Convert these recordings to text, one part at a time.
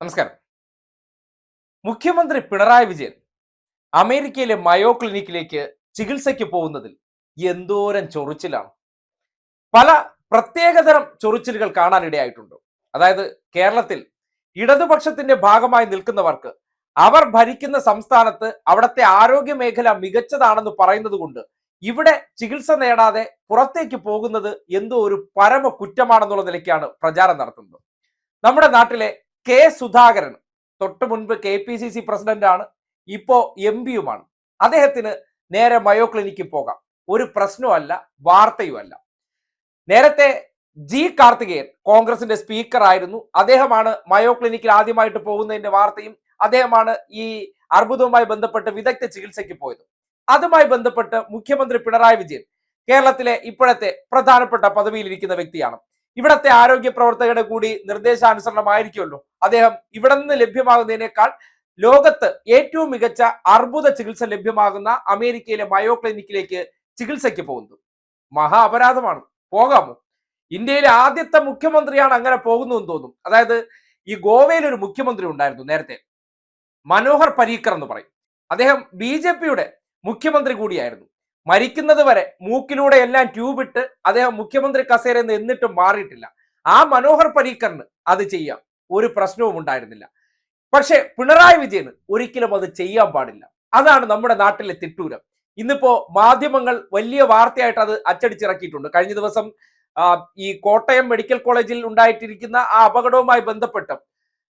നമസ്കാരം. മുഖ്യമന്ത്രി പിണറായി വിജയൻ അമേരിക്കയിലെ മയോ ക്ലിനിക്കിലേക്ക് ചികിത്സയ്ക്ക് പോകുന്നതിൽ എന്തോരം ചൊറിച്ചിലാണ്. പല പ്രത്യേകതരം ചൊറിച്ചിലുകൾ കാണാനിടയായിട്ടുണ്ട്. അതായത് കേരളത്തിൽ ഇടതുപക്ഷത്തിന്റെ ഭാഗമായി നിൽക്കുന്നവർക്ക് അവർ ഭരിക്കുന്ന സംസ്ഥാനത്ത് അവിടുത്തെ ആരോഗ്യ മേഖല മികച്ചതാണെന്ന് പറയുന്നത് കൊണ്ട് ഇവിടെ ചികിത്സ നേടാതെ പുറത്തേക്ക് പോകുന്നത് എന്തോ ഒരു പരമ കുറ്റമാണെന്നുള്ള നിലയ്ക്കാണ് പ്രചാരം നടത്തുന്നത്. നമ്മുടെ നാട്ടിലെ കെ സുധാകരൻ തൊട്ട് മുൻപ് K P C C president ആണ് ഇപ്പോ എം പിയുമാണ്. അദ്ദേഹത്തിന് നേരെ മയോ ക്ലിനിക്കിൽ പോകാം. ഒരു പ്രശ്നവുമല്ല വാർത്തയുമല്ല. നേരത്തെ ജി കാർത്തികേയൻ കോൺഗ്രസിന്റെ സ്പീക്കർ ആയിരുന്നു അദ്ദേഹമാണ് മയോ ക്ലിനിക്കിൽ ആദ്യമായിട്ട് പോകുന്നതിന്റെ വാർത്തയും അദ്ദേഹമാണ് ഈ അർബുദവുമായി ബന്ധപ്പെട്ട് വിദഗ്ധ ചികിത്സയ്ക്ക് പോയത്. അതുമായി ബന്ധപ്പെട്ട് മുഖ്യമന്ത്രി പിണറായി വിജയൻ കേരളത്തിലെ ഇപ്പോഴത്തെ പ്രധാനപ്പെട്ട പദവിയിലിരിക്കുന്ന വ്യക്തിയാണ്. ഇവിടത്തെ ആരോഗ്യ പ്രവർത്തകരുടെ കൂടി നിർദ്ദേശാനുസരണമായിരിക്കുമല്ലോ. അദ്ദേഹം ഇവിടെ നിന്ന് ലഭ്യമാകുന്നതിനേക്കാൾ ലോകത്ത് ഏറ്റവും മികച്ച അർബുദ ചികിത്സ ലഭ്യമാകുന്ന അമേരിക്കയിലെ മയോ ക്ലിനിക്കിലേക്ക് ചികിത്സയ്ക്ക് പോകുന്നത്. മഹാ അപരാധമാണ്. പോകാമോ? ഇന്ത്യയിലെ ആദ്യത്തെ മുഖ്യമന്ത്രിയാണ് അങ്ങനെ പോകുന്നതെന്ന് തോന്നും. അതായത് ഈ ഗോവയിൽ ഒരു മുഖ്യമന്ത്രി ഉണ്ടായിരുന്നു നേരത്തെ. മനോഹർ പരീക്കർ എന്ന് പറയും. അദ്ദേഹം ബി ജെ പിയുടെ മുഖ്യമന്ത്രി കൂടിയായിരുന്നു. മരിക്കുന്നത് വരെ മൂക്കിലൂടെ എല്ലാം ട്യൂബ് ഇട്ട് അദ്ദേഹം മുഖ്യമന്ത്രി കസേര നിന്ന് എന്നിട്ടും മാറിയിട്ടില്ല. ആ മനോഹർ പരീക്കറിന് അത് ചെയ്യാം. ഒരു പ്രശ്നവും ഉണ്ടായിരുന്നില്ല. പക്ഷേ പിണറായി വിജയന് ഒരിക്കലും അത് ചെയ്യാൻ പാടില്ല. അതാണ് നമ്മുടെ നാട്ടിലെ തിട്ടൂരം. ഇന്നിപ്പോ മാധ്യമങ്ങൾ വലിയ വാർത്തയായിട്ട് അത് അച്ചടിച്ചിറക്കിയിട്ടുണ്ട്. കഴിഞ്ഞ ദിവസം ഈ കോട്ടയം മെഡിക്കൽ കോളേജിൽ ഉണ്ടായിട്ടിരിക്കുന്ന ആ അപകടവുമായി ബന്ധപ്പെട്ട്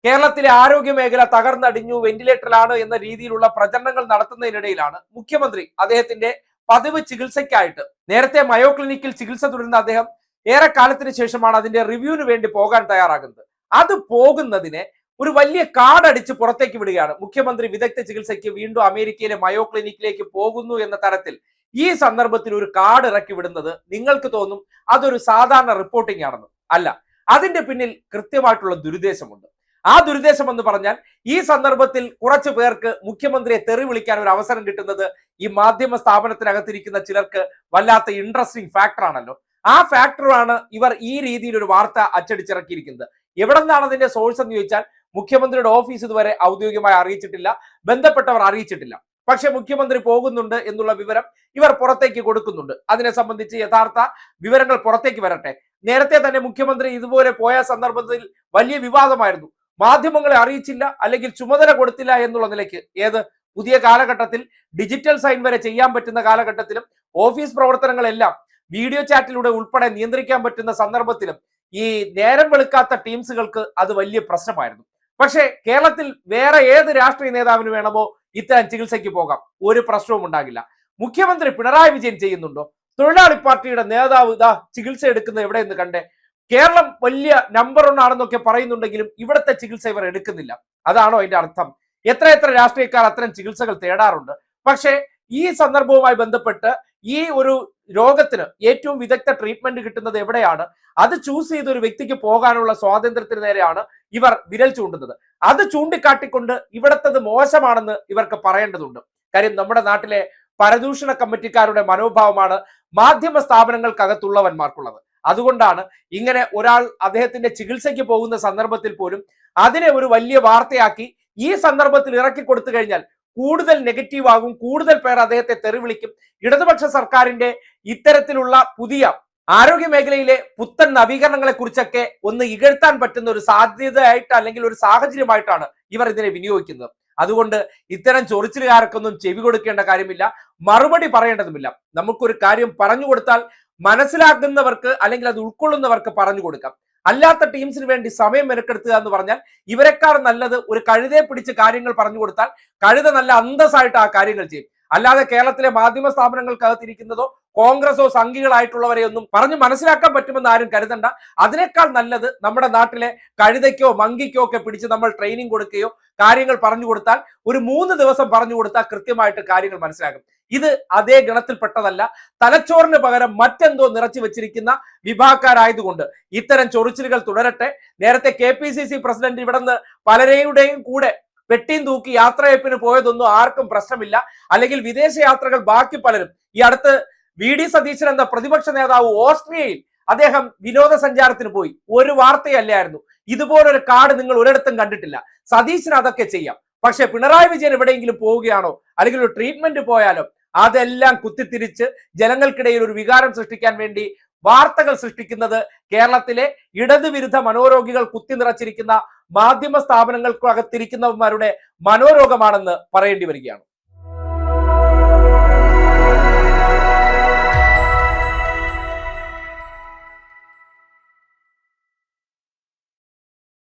കേരളത്തിലെ ആരോഗ്യ മേഖല തകർന്നടിഞ്ഞു വെന്റിലേറ്ററിലാണ് എന്ന രീതിയിലുള്ള പ്രചരണങ്ങൾ നടത്തുന്നതിനിടയിലാണ് മുഖ്യമന്ത്രി അദ്ദേഹത്തിന്റെ പതിവ് ചികിത്സയ്ക്കായിട്ട്. നേരത്തെ മയോ ക്ലിനിക്കിൽ ചികിത്സ തുടരുന്ന അദ്ദേഹം ഏറെ കാലത്തിന് ശേഷമാണ് അതിന്റെ റിവ്യൂവിന് വേണ്ടി പോകാൻ തയ്യാറാകുന്നത്. അത് പോകുന്നതിനെ ഒരു വലിയ കാടടിച്ച് പുറത്തേക്ക് വിടുകയാണ്. മുഖ്യമന്ത്രി വിദഗ്ധ ചികിത്സയ്ക്ക് വീണ്ടും അമേരിക്കയിലെ മയോ ക്ലിനിക്കിലേക്ക് പോകുന്നു എന്ന തരത്തിൽ ഈ സന്ദർഭത്തിൽ ഒരു കാർഡ് ഇറക്കി വിടുന്നത് നിങ്ങൾക്ക് തോന്നും അതൊരു സാധാരണ റിപ്പോർട്ടിംഗ് ആണെന്ന്. അല്ല അതിന്റെ പിന്നിൽ കൃത്യമായിട്ടുള്ള ദുരുദ്ദേശമുണ്ട്. ആ ദുരുദ്ദേശം എന്ന് പറഞ്ഞാൽ ഈ സന്ദർഭത്തിൽ കുറച്ചു പേർക്ക് മുഖ്യമന്ത്രിയെ തെറി വിളിക്കാൻ ഒരു അവസരം കിട്ടുന്നത് ഈ മാധ്യമ സ്ഥാപനത്തിനകത്തിരിക്കുന്ന ചിലർക്ക് വല്ലാത്ത ഇൻട്രസ്റ്റിംഗ് ഫാക്ടർ ആണല്ലോ. ആ ഫാക്ടറാണ് ഇവർ ഈ രീതിയിൽ ഒരു വാർത്ത അച്ചടിച്ചിറക്കിയിരിക്കുന്നത്. എവിടെ നിന്നാണ് അതിന്റെ സോഴ്സ് എന്ന് ചോദിച്ചാൽ മുഖ്യമന്ത്രിയുടെ ഓഫീസ് ഇതുവരെ ഔദ്യോഗികമായി അറിയിച്ചിട്ടില്ല ബന്ധപ്പെട്ടവർ അറിയിച്ചിട്ടില്ല. പക്ഷെ മുഖ്യമന്ത്രി പോകുന്നുണ്ട് എന്നുള്ള വിവരം ഇവർ പുറത്തേക്ക് കൊടുക്കുന്നുണ്ട്. അതിനെ സംബന്ധിച്ച് യഥാർത്ഥ വിവരങ്ങൾ പുറത്തേക്ക് വരട്ടെ. നേരത്തെ തന്നെ മുഖ്യമന്ത്രി ഇതുപോലെ പോയ സന്ദർഭത്തിൽ വലിയ വിവാദമായിരുന്നു. മാധ്യമങ്ങളെ അറിയിച്ചില്ല അല്ലെങ്കിൽ ചുമതല കൊടുത്തില്ല എന്നുള്ള നിലയ്ക്ക് ഏത് പുതിയ കാലഘട്ടത്തിൽ ഡിജിറ്റൽ സൈൻ വരെ ചെയ്യാൻ പറ്റുന്ന കാലഘട്ടത്തിലും ഓഫീസ് പ്രവർത്തനങ്ങളെല്ലാം വീഡിയോ ചാറ്റിലൂടെ ഉൾപ്പെടെ നിയന്ത്രിക്കാൻ പറ്റുന്ന സന്ദർഭത്തിലും ഈ നേരം വെളുക്കാത്ത ടീംസുകൾക്ക് അത് വലിയ പ്രശ്നമായിരുന്നു. പക്ഷേ കേരളത്തിൽ വേറെ ഏത് രാഷ്ട്രീയ നേതാവിന് വേണമോ ഇത്തരം ചികിത്സയ്ക്ക് പോകാം. ഒരു പ്രശ്നവും ഉണ്ടാകില്ല. മുഖ്യമന്ത്രി പിണറായി വിജയൻ ചെയ്യുന്നുണ്ടോ? തൊഴിലാളി പാർട്ടിയുടെ നേതാവ് ഇതാ ചികിത്സ എടുക്കുന്നത് എവിടെയെന്ന് കണ്ടേ? കേരളം വലിയ നമ്പർ വൺ ആണെന്നൊക്കെ പറയുന്നുണ്ടെങ്കിലും ഇവിടുത്തെ ചികിത്സ ഇവർ എടുക്കുന്നില്ല. അതാണോ അതിന്റെ അർത്ഥം? എത്ര എത്ര രാഷ്ട്രീയക്കാർ അത്തരം ചികിത്സകൾ തേടാറുണ്ട്? പക്ഷേ ഈ സന്ദർഭവുമായി ബന്ധപ്പെട്ട് ഈ ഒരു രോഗത്തിന് ഏറ്റവും വിദഗ്ധ ട്രീറ്റ്മെന്റ് കിട്ടുന്നത് എവിടെയാണ്? അത് ചൂസ് ചെയ്ത ഒരു വ്യക്തിക്ക് പോകാനുള്ള സ്വാതന്ത്ര്യത്തിന് നേരെയാണ് ഇവർ വിരൽ ചൂണ്ടുന്നത്. അത് ചൂണ്ടിക്കാട്ടിക്കൊണ്ട് ഇവിടത്തത് മോശമാണെന്ന് ഇവർക്ക് പറയേണ്ടതുണ്ട്. കാര്യം നമ്മുടെ നാട്ടിലെ പരദൂഷണ കമ്മിറ്റിക്കാരുടെ മനോഭാവമാണ് മാധ്യമ സ്ഥാപനങ്ങൾക്കകത്തുള്ളവന്മാർക്കുള്ളത്. അതുകൊണ്ടാണ് ഇങ്ങനെ ഒരാൾ അദ്ദേഹത്തിന്റെ ചികിത്സയ്ക്ക് പോകുന്ന സന്ദർഭത്തിൽ പോലും അതിനെ ഒരു വലിയ വാർത്തയാക്കി ഈ സന്ദർഭത്തിൽ ഇറക്കി കൊടുത്തു കഴിഞ്ഞാൽ കൂടുതൽ നെഗറ്റീവ് ആകും കൂടുതൽ പേർ അദ്ദേഹത്തെ തെറിവിളിക്കും ഇടതുപക്ഷ സർക്കാരിന്റെ ഇത്തരത്തിലുള്ള പുതിയ ആരോഗ്യ മേഖലയിലെ പുത്തൻ നവീകരണങ്ങളെ കുറിച്ചൊക്കെ ഒന്ന് ഇകഴ്ത്താൻ പറ്റുന്ന ഒരു സാധ്യതയായിട്ട് അല്ലെങ്കിൽ ഒരു സാഹചര്യമായിട്ടാണ് ഇവർ ഇതിനെ വിനിയോഗിക്കുന്നത്. അതുകൊണ്ട് ഇത്തരം ചൊറിച്ചിലുകാർക്കൊന്നും ചെവി കൊടുക്കേണ്ട കാര്യമില്ല. മറുപടി പറയേണ്ടതുമില്ല. നമുക്കൊരു കാര്യം പറഞ്ഞു കൊടുത്താൽ മനസ്സിലാക്കുന്നവർക്ക് അല്ലെങ്കിൽ അത് ഉൾക്കൊള്ളുന്നവർക്ക് പറഞ്ഞു കൊടുക്കാം. അല്ലാത്ത ടീംസിന് വേണ്ടി സമയം മെനക്കെടുത്തുക എന്ന് പറഞ്ഞാൽ ഇവരെക്കാൾ നല്ലത് ഒരു കഴുതയെ പിടിച്ച് കാര്യങ്ങൾ പറഞ്ഞു കൊടുത്താൽ കഴുത നല്ല അന്തസ്സായിട്ട് ആ കാര്യങ്ങൾ ചെയ്യും. അല്ലാതെ കേരളത്തിലെ മാധ്യമ സ്ഥാപനങ്ങൾക്കകത്തിരിക്കുന്നതോ കോൺഗ്രസോ സംഘികളായിട്ടുള്ളവരെ ഒന്നും പറഞ്ഞു മനസ്സിലാക്കാൻ പറ്റുമെന്ന് ആരും കരുതണ്ട. അതിനേക്കാൾ നല്ലത് നമ്മുടെ നാട്ടിലെ കഴുതയ്ക്കോ മങ്കിക്കോ ഒക്കെ പിടിച്ച് നമ്മൾ ട്രെയിനിങ് കൊടുക്കുകയോ കാര്യങ്ങൾ പറഞ്ഞു കൊടുത്താൽ ഒരു മൂന്ന് ദിവസം പറഞ്ഞു കൊടുത്താൽ കൃത്യമായിട്ട് കാര്യങ്ങൾ മനസ്സിലാകും. ഇത് അതേ ഗണത്തിൽപ്പെട്ടതല്ല. തലച്ചോറിന് പകരം മറ്റെന്തോ നിറച്ചു വെച്ചിരിക്കുന്ന വിഭാഗക്കാരായതുകൊണ്ട് ഇത്തരം ചൊറിച്ചിലുകൾ തുടരട്ടെ. നേരത്തെ K P C C president ഇവിടുന്ന് പലരെയുടെയും കൂടെ പെട്ടിയും തൂക്കി യാത്രയപ്പിന് പോയതൊന്നും ആർക്കും പ്രശ്നമില്ല. അല്ലെങ്കിൽ വിദേശ യാത്രകൾ ബാക്കി പലരും. ഈ അടുത്ത് വി ഡി സതീശൻ എന്ന പ്രതിപക്ഷ നേതാവ് ഓസ്ട്രിയയിൽ അദ്ദേഹം വിനോദസഞ്ചാരത്തിന് പോയി. ഒരു വാർത്തയല്ലായിരുന്നു. ഇതുപോലൊരു കാർഡ് നിങ്ങൾ ഒരിടത്തും കണ്ടിട്ടില്ല. സതീശന് അതൊക്കെ ചെയ്യാം. പക്ഷെ പിണറായി വിജയൻ എവിടെയെങ്കിലും പോവുകയാണോ അല്ലെങ്കിൽ ഒരു ട്രീറ്റ്മെന്റ് പോയാലോ അതെല്ലാം കുത്തിത്തിരിച്ച് ജനങ്ങൾക്കിടയിൽ ഒരു വികാരം സൃഷ്ടിക്കാൻ വേണ്ടി വാർത്തകൾ സൃഷ്ടിക്കുന്നത് കേരളത്തിലെ ഇടതുവിരുദ്ധ മനോരോഗികൾ കുത്തി നിറച്ചിരിക്കുന്ന മാധ്യമ സ്ഥാപനങ്ങൾക്കകത്തിരിക്കുന്നവന്മാരുടെ മനോരോഗമാണെന്ന് പറയേണ്ടി വരികയാണ്.